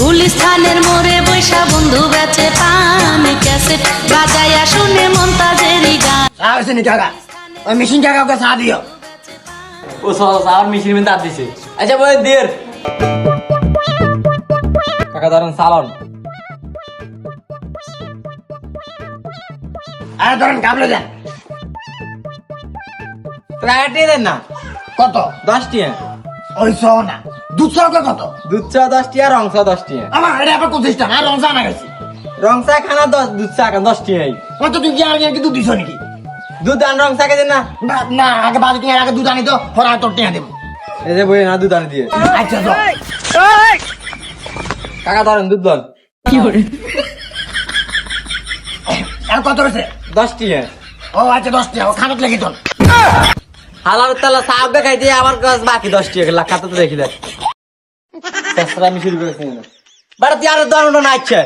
গুলিস্থানের মোড়ে বৈশা বন্ধু বেচে পান ক্যাসেট। বাজাইয়া শুনে গান। কাকা ওই মেশিন চা দিও। ও মধ্যে দাঁত দিছে। আচ্ছা বলে দের কাকা ধরেন সালন আরে ধরেন কাবলে দেন। প্রায় দেন না। কত? দশ টিয়া ওই সহ না দুধ সহ কত? দুধ চা দশ টিয়া রং চা দশ টিয়া আমার এটা আবার পঁচিশ টাকা আর রং চা না গেছি রং চা খানা দশ দুধ চা খান দশ টিয়াই কত তুই কি আর কি দুধ দিছ নাকি? দুধ আন রং চা খেতে না। না, আগে বাজে টিয়া আগে দুধ আনি তো পরে তোর টিয়া দেবো। এই যে বই না দুধ আনি দিয়ে। আচ্ছা তো কাকা ধরেন দুধ লন আর কত রয়েছে? দশ টিয়া ও আচ্ছা দশ ও খানত লেগে তোর হালার তালা সাপ দেখাই দিয়ে আমার কাছে বাকি দশ টিয়া লাখ খাতা তো দেখি দেখ আমি শুরু করে বাড়াতে আরও দশ না আচ্ছা